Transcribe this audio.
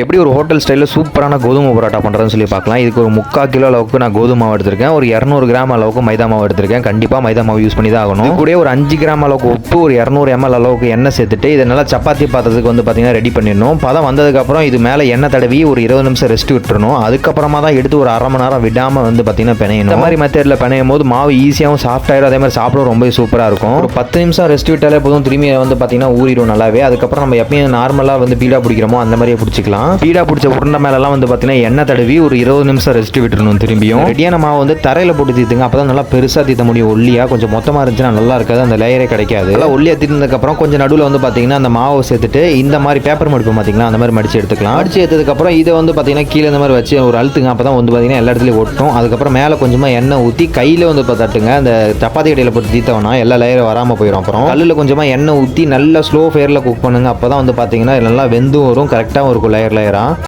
எப்படி ஒரு ஹோட்டல் ஸ்டைலில் சூப்பரான கோதுமை பரோட்டா பண்ணுறதுன்னு சொல்லி பார்க்கலாம். இதுக்கு ஒரு முக்கால் கிலோ அளவுக்கு நான் கோதுமை மாவு எடுத்திருக்கேன். ஒரு இரநூறு கிராம் அளவுக்கு மைதா மாவு எடுத்திருக்கேன். கண்டிப்பாக மைதா மாவு யூஸ் பண்ணி தான் ஆகணும். கூட ஒரு அஞ்சு கிராம் அளவுக்கு உப்பு ஒரு இரநூறு எம்எல் அளவுக்கு எண்ணெய் சேர்த்துட்டு இதை நல்லா சப்பாத்தி பாத்திரத்துக்கு வந்து பார்த்தீங்கன்னா ரெடி பண்ணிடணும். பதம் வந்ததுக்கப்புறம் இது மேலே எண்ணெய் தடவி ஒரு இருபது நிமிஷம் ரெஸ்ட் விட்டுறணும். அதுக்கப்புறமா தான் எடுத்து ஒரு அரை மணி நேரம் விடாமல் வந்து பார்த்தீங்கன்னா பிணையணும். இந்த மாதிரி மெத்தடில் பிணையும் போது மாவு ஈஸியாகவும் சாஃப்ட் அதே மாதிரி சாப்பிட ரொம்ப சூப்பராக இருக்கும். ஒரு பத்து நிமிஷம் ரெஸ்ட் விட்டாலே போதும். திரும்பி வந்து பார்த்தீங்கன்னா ஊறிடும் நல்லாவே. அதுக்கப்புறம் நம்ம எப்பயும் நார்மலாக வந்து பீடா பிடிக்கிறோமோ அந்த மாதிரியே பிடிச்சிக்கலாம். பீடா பிடிச்ச உருண்டை மேலெல்லாம் வந்து பார்த்தீங்கன்னா எண்ணெய் தடவி ஒரு இருபது நிமிஷம் ரெஸ்ட் விட்டுறணும் திரும்பியும். ரெடியான மாவு வந்து தரையில் போட்டு தீத்துங்க. அப்போ தான் நல்லா பெருசாக தீத்த முடியும். ஒல்லியாக கொஞ்சம் மொத்தமாக இருந்துச்சுன்னா நல்லா இருக்காது. அந்த லேயரே கிடைக்காது. நல்லா ஒல்லியாக தீர்ந்ததுக்கப்புறம் கொஞ்சம் நடுவில் வந்து பார்த்தீங்கன்னா அந்த மாவை சேர்த்துட்டு இந்த மாதிரி பேப்பர் மடிப்பு பார்த்தீங்கன்னா அந்த மாதிரி மடிச்சு எடுத்துக்கலாம். மடிச்சு எடுத்ததுக்கப்புறம் இதை வந்து பார்த்தீங்கன்னா கீழே இந்த மாதிரி வச்சு ஒரு அழுத்துங்க. அப்போ தான் வந்து பார்த்தீங்கன்னா எல்லா இடத்துலையும் ஒட்டும். அதுக்கப்புறம் மேலே கொஞ்சமாக எண்ணெய் ஊற்றி கையில் வந்து இப்போ தட்டுங்க. அந்த சப்பாத்தி கடையில் போட்டு தீத்தவனா எல்லா லேயரும் வராமல் போயிடும் அப்புறம் கல்லில் கொஞ்சமாக எண்ணெய் ஊற்றி நல்லா ஸ்லோ ஃபயரில் குக் பண்ணுங்க. அப்போ தான் வந்து பார்த்தீங்கன்னா நல்லா வெந்தும் வரும். கரெக்டாக இருக்கும் லேயர் லேயராக